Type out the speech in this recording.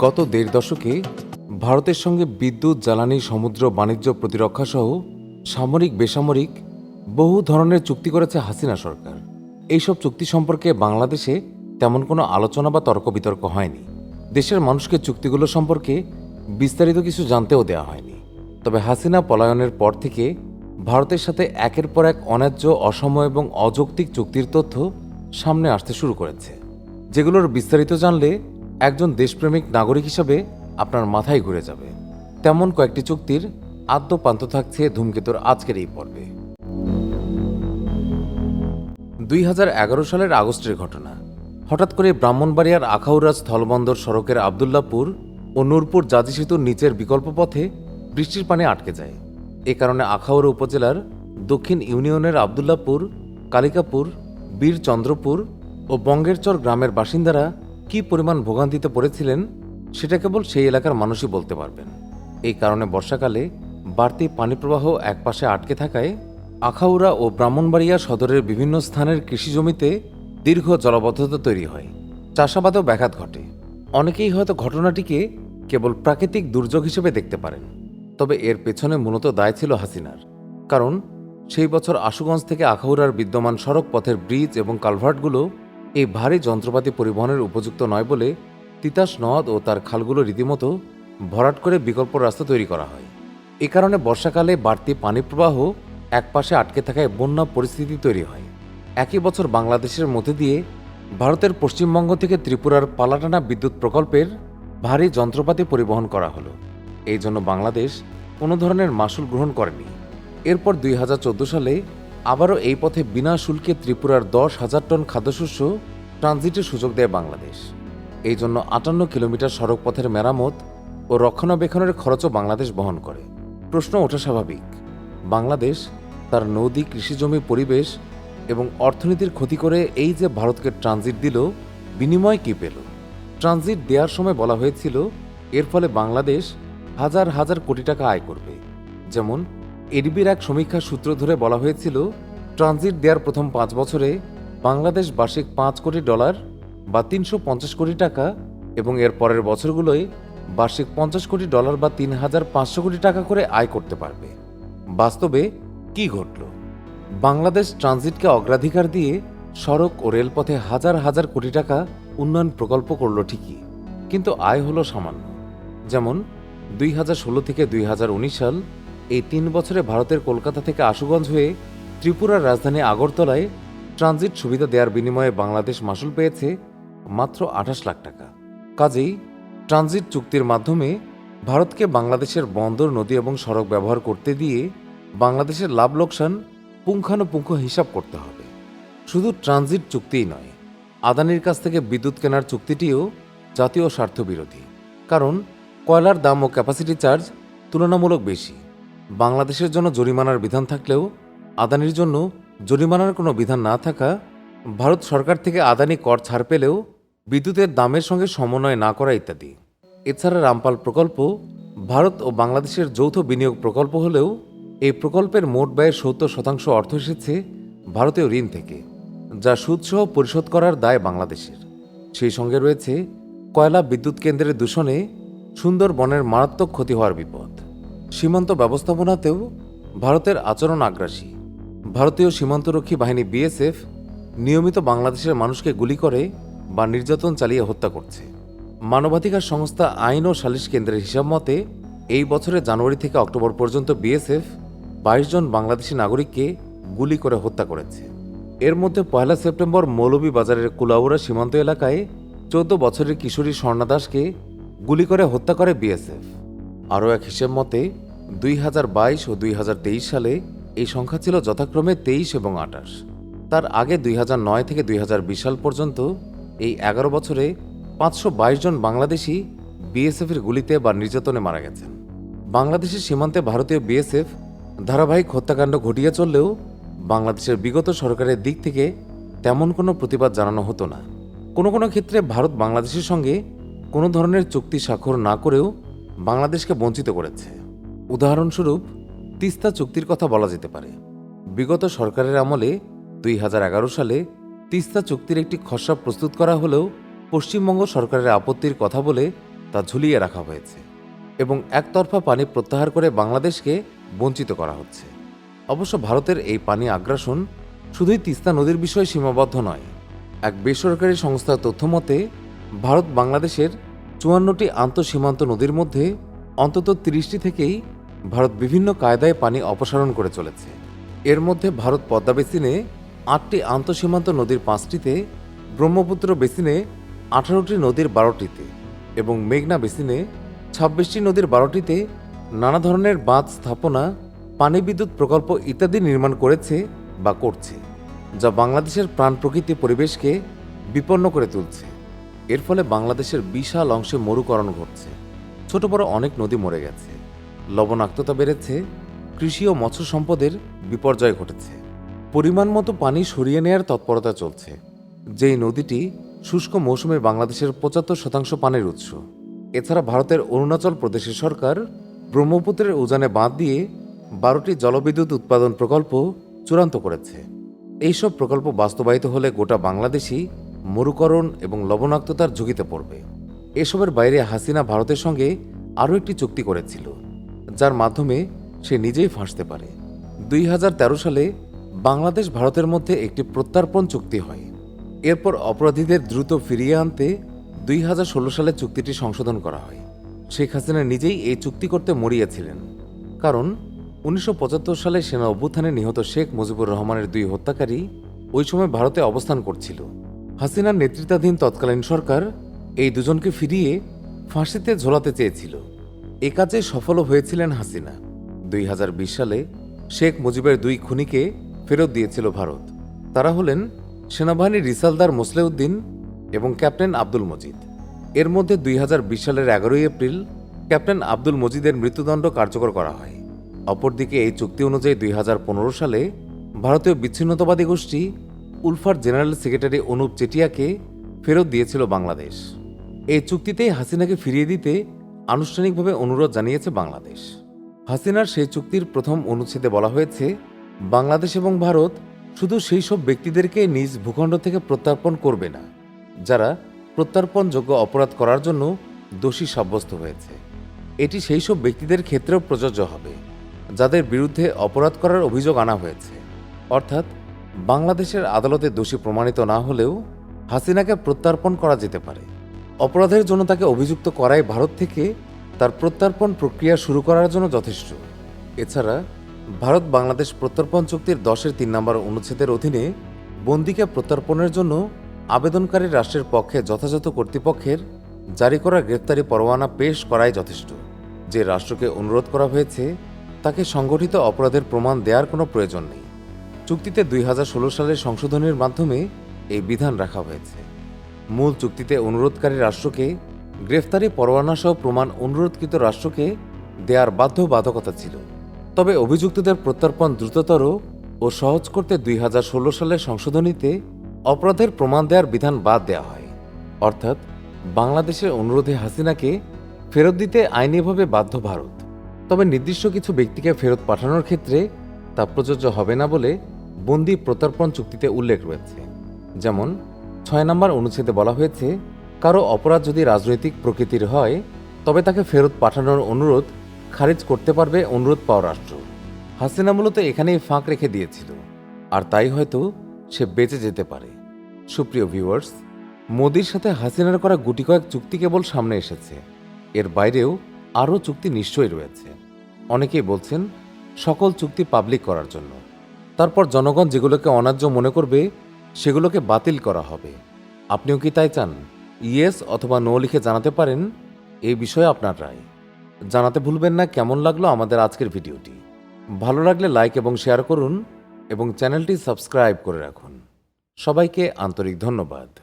গত দেড় দশকে ভারতের সঙ্গে বিদ্যুৎ, জ্বালানি, সমুদ্র, বাণিজ্য প্রতিরক্ষা সহ সামরিক, বেসামরিক বহু ধরনের চুক্তি করেছে হাসিনা সরকার। এইসব চুক্তি সম্পর্কে বাংলাদেশে তেমন কোনো আলোচনা বা তর্ক বিতর্ক হয়নি। দেশের মানুষকে চুক্তিগুলো সম্পর্কে বিস্তারিত কিছু জানতেও দেওয়া হয়নি। তবে হাসিনা পলায়নের পর থেকে ভারতের সাথে একের পর এক অন্যায্য অসম এবং অযৌক্তিক চুক্তির তথ্য সামনে আসতে শুরু করেছে। যেগুলোর বিস্তারিত জানলে একজন দেশপ্রেমিক নাগরিক হিসাবে আপনার মাথায় ঘুরে যাবে। তেমন কয়েকটি চুক্তির আদ্যপান্ত থাকছে ধূমকেতুর আজকের এই পর্বে। দুই হাজার এগারো সালের আগস্টের ঘটনা। হঠাৎ করে ব্রাহ্মণবাড়িয়ার আখাউড়া স্থলবন্দর সড়কের আবদুল্লাপুর ও নূরপুর জাজি সেতুর নিচের বিকল্প পথে বৃষ্টির পানি আটকে যায়। এ কারণে আখাউড়া উপজেলার দক্ষিণ ইউনিয়নের আবদুল্লাপুর, কালিকাপুর, বীরচন্দ্রপুর ও বঙ্গেরচর গ্রামের বাসিন্দারা কী পরিমাণ ভোগান্তিতে পড়েছিলেন, সেটা কেবল সেই এলাকার মানুষই বলতে পারবেন। এই কারণে বর্ষাকালে বাড়তি পানিপ্রবাহ একপাশে আটকে থাকায় আখাউড়া ও ব্রাহ্মণবাড়িয়া সদরের বিভিন্ন স্থানের কৃষি জমিতে দীর্ঘ জলবদ্ধতা তৈরি হয়। চাষাবাদেও ব্যাঘাত ঘটে। অনেকেই হয়তো ঘটনাটিকে কেবল প্রাকৃতিক দুর্যোগ হিসেবে দেখতে পারেন। তবে এর পেছনে মূলত দায় ছিল হাসিনার। কারণ সেই বছর আশুগঞ্জ থেকে আখাউড়ার বিদ্যমান সড়ক পথের ব্রিজ এবং কালভার্টগুলো এই ভারী যন্ত্রপাতি পরিবহনের উপযুক্ত নয় বলে তিতাস নদ ও তার খালগুলো রীতিমতো ভরাট করে বিকল্প রাস্তা তৈরি করা হয়। এ কারণে বর্ষাকালে বাড়তি পানি প্রবাহ একপাশে আটকে থাকায় বন্যা পরিস্থিতি তৈরি হয়। একই বছর বাংলাদেশের মধ্যে দিয়ে ভারতের পশ্চিমবঙ্গ থেকে ত্রিপুরার পালাটানা বিদ্যুৎ প্রকল্পের ভারী যন্ত্রপাতি পরিবহন করা হলো। এই জন্য বাংলাদেশ কোনো ধরনের মাসুল গ্রহণ করেনি। এরপর দুই হাজার চোদ্দ সালে আবারও এই পথে বিনা শুল্কে ত্রিপুরার দশ হাজার টন খাদ্যশস্য ট্রানজিটের সুযোগ দেয় বাংলাদেশ। এই জন্য আটান্ন কিলোমিটার সড়ক পথের মেরামত ও রক্ষণাবেক্ষণের খরচও বাংলাদেশ বহন করে। প্রশ্ন ওঠা স্বাভাবিক। বাংলাদেশ তার নদী কৃষিজমি পরিবেশ এবং অর্থনীতির ক্ষতি করে এই যে ভারতকে ট্রানজিট দিল, বিনিময় কি পেল? ট্রানজিট দেওয়ার সময় বলা হয়েছিল, এর ফলে বাংলাদেশ হাজার হাজার কোটি টাকা আয় করবে। যেমন এডিবির এক সমীক্ষা সূত্র ধরে বলা হয়েছিল, ট্রানজিট দেওয়ার প্রথম পাঁচ বছরে বাংলাদেশ বার্ষিক পাঁচ কোটি ডলার বা তিনশো পঞ্চাশ কোটি টাকা এবং এর পরের বছরগুলোয় বার্ষিক পঞ্চাশ কোটি ডলার বা তিন হাজার পাঁচশো কোটি টাকা করে আয় করতে পারবে। বাস্তবে কি ঘটল? বাংলাদেশ ট্রানজিটকে অগ্রাধিকার দিয়ে সড়ক ও রেলপথে হাজার হাজার কোটি টাকা উন্নয়ন প্রকল্প করল ঠিকই, কিন্তু আয় হলো সামান্য। যেমন দুই হাজার ষোলো থেকে দুই হাজার উনিশ সাল এই তিন বছরে ভারতের কলকাতা থেকে আশুগঞ্জ হয়ে ত্রিপুরার রাজধানী আগরতলায় ট্রানজিট সুবিধা দেওয়ার বিনিময়ে বাংলাদেশ মাসুল পেয়েছে মাত্র আঠাশ লাখ টাকা। কাজেই ট্রানজিট চুক্তির মাধ্যমে ভারতকে বাংলাদেশের বন্দর, নদী এবং সড়ক ব্যবহার করতে দিয়ে বাংলাদেশের লাভ লোকসান পুঙ্খানুপুঙ্খ হিসাব করতে হবে। শুধু ট্রানজিট চুক্তিই নয়, আদানির কাছ থেকে বিদ্যুৎ কেনার চুক্তিটিও জাতীয় স্বার্থ বিরোধী কারণ কয়লার দাম ও ক্যাপাসিটি চার্জ তুলনামূলক বেশি। বাংলাদেশের জন্য জরিমানার বিধান থাকলেও আদানির জন্য জরিমানার কোনো বিধান না থাকা ভারত সরকার থেকে আদানি কর ছাড় পেলেও বিদ্যুতের দামের সঙ্গে সমন্বয় না করা ইত্যাদি। এছাড়া রামপাল প্রকল্প ভারত ও বাংলাদেশের যৌথ বিনিয়োগ প্রকল্প হলেও এই প্রকল্পের মোট ব্যয়ের সত্তর শতাংশ অর্থ এসেছে ভারতীয় ঋণ থেকে, যা সুদসহ পরিশোধ করার দায় বাংলাদেশের। সেই সঙ্গে রয়েছে কয়লা বিদ্যুৎ কেন্দ্রের দূষণে সুন্দরবনের মারাত্মক ক্ষতি হওয়ার বিপদ। সীমান্ত ব্যবস্থাপনাতেও ভারতের আচরণ আগ্রাসী। ভারতীয় সীমান্তরক্ষী বাহিনী বিএসএফ নিয়মিত বাংলাদেশের মানুষকে গুলি করে বা নির্যাতন চালিয়ে হত্যা করছে। মানবাধিকার সংস্থা আইন ও সালিশ কেন্দ্রের হিসাব মতে, এই বছরের জানুয়ারি থেকে অক্টোবর পর্যন্ত বিএসএফ বাইশ জন বাংলাদেশি নাগরিককে গুলি করে হত্যা করেছে। এর মধ্যে পয়লা সেপ্টেম্বর মৌলভীবাজারের কুলাউড়া সীমান্ত এলাকায় চোদ্দ বছরের কিশোরী স্বর্ণা দাসকে গুলি করে হত্যা করে বিএসএফ। আরও এক হিসেব মতে, দুই হাজার বাইশ ও দুই হাজার তেইশ সালে এই সংখ্যা ছিল যথাক্রমে তেইশ এবং আঠাশ। তার আগে দুই হাজার নয় থেকে দুই হাজার বিশ সাল পর্যন্ত এই এগারো বছরে পাঁচশো বাইশ জন বাংলাদেশি বিএসএফের গুলিতে বা নির্যাতনে মারা গেছেন। বাংলাদেশের সীমান্তে ভারতীয় বিএসএফ ধারাবাহিক হত্যাকাণ্ড ঘটিয়ে চললেও বাংলাদেশের বিগত সরকারের দিক থেকে তেমন কোনো প্রতিবাদ জানানো হতো না। কোনো কোনো ক্ষেত্রে ভারত বাংলাদেশের সঙ্গে কোনো ধরনের চুক্তি স্বাক্ষর না করেও বাংলাদেশকে বঞ্চিত করেছে। উদাহরণস্বরূপ, তিস্তা চুক্তির কথা বলা যেতে পারে। বিগত সরকারের আমলে দুই হাজার এগারো সালে তিস্তা চুক্তির একটি খসড়া প্রস্তুত করা হলেও পশ্চিমবঙ্গ সরকারের আপত্তির কথা বলে তা ঝুলিয়ে রাখা হয়েছে এবং একতরফা পানি প্রত্যাহার করে বাংলাদেশকে বঞ্চিত করা হচ্ছে। অবশ্য ভারতের এই পানি আগ্রাসন শুধুই তিস্তা নদীর বিষয়ে সীমাবদ্ধ নয়, এক বেসরকারি সংস্থার তথ্য মতে, ভারত বাংলাদেশের চুয়ান্নটি আন্তঃসীমান্ত নদীর মধ্যে অন্তত তিরিশটি থেকেই ভারত বিভিন্ন কায়দায় পানি অপসারণ করে চলেছে। এর মধ্যে ভারত পদ্মা বেসিনে আটটি আন্তঃসীমান্ত নদীর পাঁচটিতে, ব্রহ্মপুত্র বেসিনে আঠারোটি নদীর বারোটিতে এবং মেঘনা বেসিনে ছাব্বিশটি নদীর বারোটিতে নানা ধরনের বাঁধ স্থাপনা পানি বিদ্যুৎ প্রকল্প ইত্যাদি নির্মাণ করেছে বা করছে, যা বাংলাদেশের প্রাণ প্রকৃতি পরিবেশকে বিপন্ন করে তুলছে। এর ফলে বাংলাদেশের বিশাল অংশে মরুকরণ ঘটছে। ছোট বড় অনেক নদী মরে গেছে। লবণাক্ততা বেড়েছে, কৃষি ও মৎস্য সম্পদের বিপর্যয় ঘটেছে। পরিমাণ মতো পানি সরিয়ে নেয়ার তৎপরতা চলছে। যেই নদীটি শুষ্ক মৌসুমে বাংলাদেশের পঁচাত্তর শতাংশ পানির উৎস। এছাড়া ভারতের অরুণাচল প্রদেশের সরকার ব্রহ্মপুত্রের উজানে বাঁধ দিয়ে বারোটি জলবিদ্যুৎ উৎপাদন প্রকল্প চূড়ান্ত করেছে। এইসব প্রকল্প বাস্তবায়িত হলে গোটা বাংলাদেশই মরুকরণ এবং লবণাক্ততার ঝুঁকিতে পড়বে। এসবের বাইরে হাসিনা ভারতের সঙ্গে আরও একটি চুক্তি করেছিল, যার মাধ্যমে সে নিজেই ফাঁসতে পারে। দুই হাজার তেরো সালে বাংলাদেশ ভারতের মধ্যে একটি প্রত্যার্পণ চুক্তি হয়। এরপর অপরাধীদের দ্রুত ফিরিয়ে আনতে দুই হাজার ষোলো সালে চুক্তিটি সংশোধন করা হয়। শেখ হাসিনা নিজেই এই চুক্তি করতে মরিয়েছিলেন, কারণ উনিশশো পঁচাত্তর সালে সেনা অভ্যুত্থানে নিহত শেখ মুজিবুর রহমানের দুই হত্যাকারী ওই সময় ভারতে অবস্থান করছিল। হাসিনার নেতৃত্বাধীন তৎকালীন সরকার এই দুজনকে ফিরিয়ে ফাঁসিতে ঝোলাতে চেয়েছিল। এ কাজে সফলও হয়েছিলেন হাসিনা। দুই হাজার বিশ সালে শেখ মুজিবের দুই খুনিকে ফেরত দিয়েছিল ভারত। তারা হলেন সেনাবাহিনীর রিসালদার মোসলেউদ্দিন এবং ক্যাপ্টেন আব্দুল মজিদ। এর মধ্যে দুই হাজার বিশ সালের এগারোই এপ্রিল ক্যাপ্টেন আব্দুল মজিদের মৃত্যুদণ্ড কার্যকর করা হয়। অপরদিকে এই চুক্তি অনুযায়ী দুই হাজার পনেরো সালে ভারতীয় বিচ্ছিন্নতাবাদী গোষ্ঠী উলফার জেনারেল সেক্রেটারি অনুপ চেটিয়াকে ফেরত দিয়েছিল বাংলাদেশ। এই চুক্তিতেই হাসিনাকে ফিরিয়ে দিতে আনুষ্ঠানিকভাবে অনুরোধ জানিয়েছে বাংলাদেশ। হাসিনার সেই চুক্তির প্রথম অনুচ্ছেদে বলা হয়েছে, বাংলাদেশ এবং ভারত শুধু সেই সব ব্যক্তিদেরকে নিজ ভূখণ্ড থেকে প্রত্যার্পণ করবে না, যারা প্রত্যার্পণযোগ্য অপরাধ করার জন্য দোষী সাব্যস্ত হয়েছে। এটি সেই সব ব্যক্তিদের ক্ষেত্রেও প্রযোজ্য হবে, যাদের বিরুদ্ধে অপরাধ করার অভিযোগ আনা হয়েছে। অর্থাৎ বাংলাদেশের আদালতে দোষী প্রমাণিত না হলেও হাসিনাকে প্রত্যার্পণ করা যেতে পারে। অপরাধের জন্য তাকে অভিযুক্ত করাই ভারত থেকে তার প্রত্যার্পণ প্রক্রিয়া শুরু করার জন্য যথেষ্ট। এছাড়া, ভারত বাংলাদেশ প্রত্যর্পণ চুক্তির দশের তিন নম্বর অনুচ্ছেদের অধীনে বন্দিকে প্রত্যর্পণের জন্য আবেদনকারী রাষ্ট্রের পক্ষে যথাযথ কর্তৃপক্ষের জারি করা গ্রেপ্তারি পরোয়ানা পেশ করাই যথেষ্ট। যে রাষ্ট্রকে অনুরোধ করা হয়েছে, তাকে সংগঠিত অপরাধের প্রমাণ দেওয়ার কোনো প্রয়োজন নেই। চুক্তিতে দুই হাজার ষোলো সালের সংশোধনের মাধ্যমে এই বিধান রাখা হয়েছে। মূল চুক্তিতে অনুরোধকারী রাষ্ট্রকে গ্রেফতারি পরোয়ানা সহ প্রমাণ অনুরোধকৃত রাষ্ট্রকে দেয়ার বাধ্যবাধকতা ছিল। তবে অভিযুক্তদের প্রত্যর্পণ দ্রুততর ও সহজ করতে দুই হাজার ষোলো সালের সংশোধনীতে অপরাধের প্রমাণ দেওয়ার বিধান বাদ দেওয়া হয়। অর্থাৎ বাংলাদেশের অনুরোধে হাসিনাকে ফেরত দিতে আইনিভাবে বাধ্য ভারত। তবে নির্দিষ্ট কিছু ব্যক্তিকে ফেরত পাঠানোর ক্ষেত্রে তা প্রযোজ্য হবে না বলে বন্দি প্রত্যর্পণ চুক্তিতে উল্লেখ রয়েছে। যেমন, ছয় নম্বর অনুচ্ছেদে বলা হয়েছে, কারও অপরাধ যদি রাজনৈতিক প্রকৃতির হয়, তবে তাকে ফেরত পাঠানোর অনুরোধ খারিজ করতে পারবে অনুরোধ পাওয়া রাষ্ট্র। হাসিনা মূলত এখানেই ফাঁক রেখে দিয়েছিল। আর তাই হয়তো সে বেঁচে যেতে পারে। সুপ্রিয় ভিউয়ার্স, মোদির সাথে হাসিনার করা গুটি কয়েক চুক্তি কেবল সামনে এসেছে। এর বাইরেও আরও চুক্তি নিশ্চয়ই রয়েছে। অনেকেই বলছেন, সকল চুক্তি পাবলিক করার জন্য। তারপর জনগণ যেগুলোকে অন্যায্য মনে করবে, সেগুলোকে বাতিল করা হবে। আপনিও কি তাই চান? ইয়েস অথবা নো লিখে জানাতে পারেন, এই বিষয়ে আপনার রায়। জানাতে ভুলবেন না, কেমন লাগল আমাদের আজকের ভিডিওটি। ভালো লাগলে লাইক এবং শেয়ার করুন এবং চ্যানেলটি সাবস্ক্রাইব করে রাখুন। সবাইকে আন্তরিক ধন্যবাদ।